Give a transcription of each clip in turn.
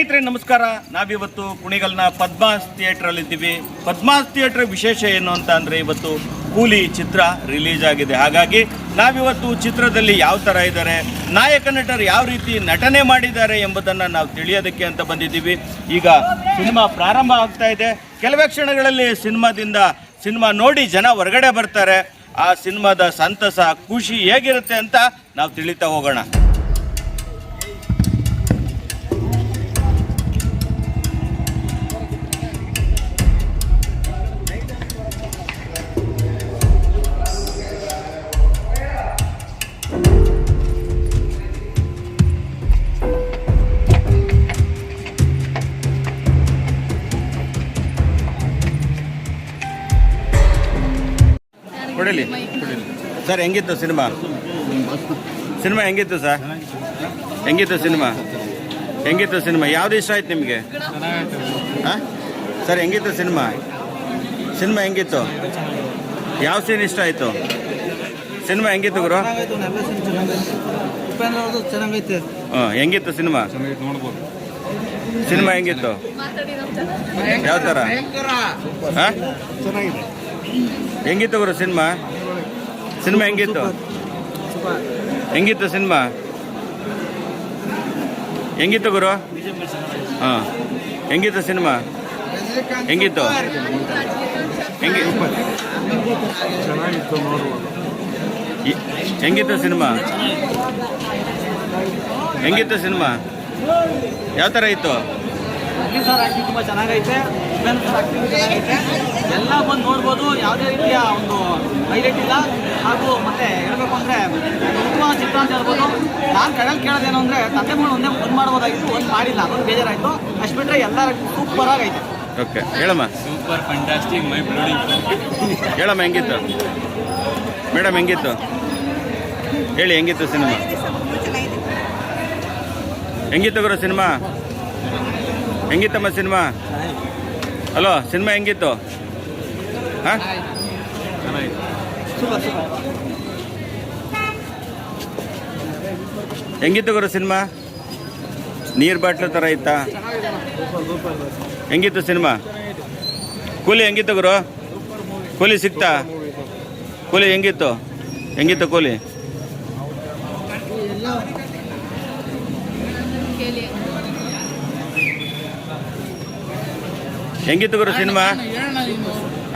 ಸ್ನೇಹಿತರೆ, ನಮಸ್ಕಾರ. ನಾವಿವತ್ತು ಕುಣಿಗಲ್ನ ಪದ್ಮಾಸ್ ಥಿಯೇಟ್ರಲ್ಲಿ ಇದ್ದೀವಿ. ಪದ್ಮಾಸ್ ಥಿಯೇಟ್ರ್ ವಿಶೇಷ ಏನು ಅಂತ ಅಂದರೆ ಇವತ್ತು ಕೂಲಿ ಚಿತ್ರ ರಿಲೀಸ್ ಆಗಿದೆ. ಹಾಗಾಗಿ ನಾವಿವತ್ತು ಚಿತ್ರದಲ್ಲಿ ಯಾವ ಥರ ಇದ್ದಾರೆ, ನಾಯಕ ನಟರು ಯಾವ ರೀತಿ ನಟನೆ ಮಾಡಿದ್ದಾರೆ ಎಂಬುದನ್ನು ನಾವು ತಿಳಿಯೋದಕ್ಕೆ ಅಂತ ಬಂದಿದ್ದೀವಿ. ಈಗ ಸಿನಿಮಾ ಪ್ರಾರಂಭ ಆಗ್ತಾ ಇದೆ. ಕೆಲವೇ ಕ್ಷಣಗಳಲ್ಲಿ ಸಿನಿಮಾದಿಂದ ಸಿನಿಮಾ ನೋಡಿ ಜನ ಹೊರಗಡೆ ಬರ್ತಾರೆ. ಆ ಸಿನಿಮಾದ ಸಂತಸ, ಖುಷಿ ಹೇಗಿರುತ್ತೆ ಅಂತ ನಾವು ತಿಳಿತಾ ಹೋಗೋಣ. ಕೊಡಲಿ. ಸರ್ ಹೆಂಗಿತ್ತು ಸಿನಿಮಾ? ಸಿನಿಮಾ ಹೆಂಗಿತ್ತು ಸರ್? ಹೆಂಗಿತ್ತು ಸಿನಿಮಾ? ಹೆಂಗಿತ್ತು ಸಿನಿಮಾ? ಯಾವ್ದು ಇಷ್ಟ ಆಯ್ತು ನಿಮಗೆ? ಹಾಂ? ಸರ್ ಹೆಂಗಿತ್ತು ಸಿನಿಮಾ? ಸಿನಿಮಾ ಹೆಂಗಿತ್ತು? ಯಾವ ಸೀನ್ ಇಷ್ಟ ಆಯಿತು? ಸಿನಿಮಾ ಹೆಂಗಿತ್ತು ಗುರು? ಹಾಂ ಹೆಂಗಿತ್ತು ಸಿನಿಮಾ? ಸಿನಿಮಾ ಹೆಂಗಿತ್ತು? ಯಾವ ಥರ ಹಾಂ? ಚೆನ್ನಾಗಿದೆ. ಹೆಂಗಿತ್ತು ಗುರು ಸಿನಿಮಾ? ಸಿನಿಮಾ ಹೆಂಗಿತ್ತು? ಹೆಂಗಿತ್ತು ಸಿನಿಮಾ? ಹೆಂಗಿತ್ತು ಗುರು? ಹಾಂ. ಹೆಂಗಿತ್ತು ಸಿನಿಮಾ? ಹೆಂಗಿತ್ತು? ಹೆಂಗಿ ಹೆಂಗಿತ್ತು ಸಿನಿಮಾ? ಹೆಂಗಿತ್ತು ಸಿನಿಮಾ? ಯಾವ ಥರ ಇತ್ತು? ಅರ್ಜುನ್ ಸರ್ ಆಕ್ಟಿಂಗ್ ತುಂಬ ಚೆನ್ನಾಗೈತೆ ಉಪೇಂದ್ರ ಸರ್ ಆಕ್ಟಿಂಗ್ ಚೆನ್ನಾಗೈತೆ. ಎಲ್ಲ ಬಂದು ನೋಡ್ಬೋದು ಯಾವುದೇ ರೀತಿಯ ಒಂದು ಹೈಲೈಟ್ ಇಲ್ಲ. ಹಾಗೂ ಮತ್ತೆ ಹೇಳಬೇಕು ಅಂದರೆ ಉತ್ತಮ ಚಿತ್ರ ಅಂತ ಹೇಳ್ಬೋದು. ನಾನು ಕಡಲ್ ಕೇಳೋದೇನು ಅಂದರೆ ತಂದೆ ಮಗಳು ಒಂದೇ ಒಂದು ಮಾಡ್ಬೋದಾಗಿತ್ತು ಒಂದು ಮಾಡಿಲ್ಲ ಅದೊಂದು ಬೇಜಾರಾಯಿತು. ಅಷ್ಟು ಬಿಟ್ಟರೆ ಎಲ್ಲ ಸೂಪರ್ ಆಗೈತೆ. ಓಕೆ ಹೇಳಮ್ಮ. ಸೂಪರ್ ಫಂಟಾಸ್ಟಿಕ್ ಮೈ ಬ್ಲೂಡಿಂಗ್ ಹೇಳಮ್ಮ ಹೆಂಗಿತ್ತು? ಮೇಡಮ್ ಹೆಂಗಿತ್ತು? ಹೇಳಿ ಹೆಂಗಿತ್ತು ಸಿನಿಮಾ? ಹೆಂಗಿತ್ತು ಗುರು ಸಿನಿಮಾ? ಹೆಂಗಿತ್ತಮ್ಮ ಸಿನಿಮಾ? ಹಲೋ, ಸಿನಿಮಾ ಹೆಂಗಿತ್ತು? ಹಾಂ? ಹೆಂಗಿತ್ತು ಗುರು ಸಿನಿಮಾ? ನೀರು ಬಾಟ್ಲು ಥರ ಇತ್ತಾ? ಹೆಂಗಿತ್ತು ಸಿನಿಮಾ? ಕೂಲಿ ಹೆಂಗಿತ್ತು ಗುರು? ಕೂಲಿ ಸಿಕ್ತಾ? ಕೂಲಿ ಹೆಂಗಿತ್ತು? ಹೆಂಗಿತ್ತು ಕೂಲಿ? ಹೆಂಗಿತ್ತು ಗುರು ಸಿನಿಮಾ?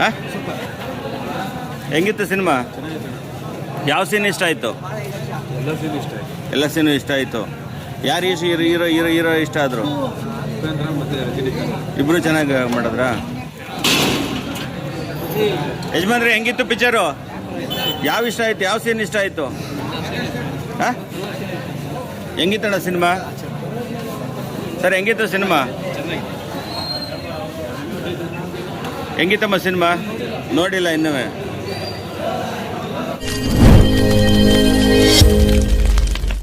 ಹಾಂ ಹೆಂಗಿತ್ತು ಸಿನಿಮಾ? ಯಾವ ಸೀನ್ ಇಷ್ಟ ಆಯಿತು? ಎಲ್ಲ ಸೀನ್ ಇಷ್ಟ ಆಯ್ತು. ಯಾರು ಇಷ್ಟ ಹೀರೋ ಹೀರೋ ಹೀರೋ ಹೀರೋ ಇಷ್ಟ ಆದರು? ಇಬ್ರು ಇಬ್ಬರು ಚೆನ್ನಾಗಿ ಮಾಡಿದ್ರಾ? ಯಜಮಾನ್ರಿ ಹೆಂಗಿತ್ತು ಪಿಕ್ಚರು ಯಾವ ಇಷ್ಟ ಆಯ್ತು? ಯಾವ ಸೀನ್ ಇಷ್ಟ ಆಯಿತು? ಹಾಂ ಹೆಂಗಿತ್ತಣ್ಣ ಸಿನಿಮಾ? ಸರ್ ಹೆಂಗಿತ್ತು ಸಿನಿಮಾ? ಹೆಂಗಿತ್ತಮ್ಮ ಸಿನಿಮಾ? ನೋಡಿಲ್ಲ ಇನ್ನೂ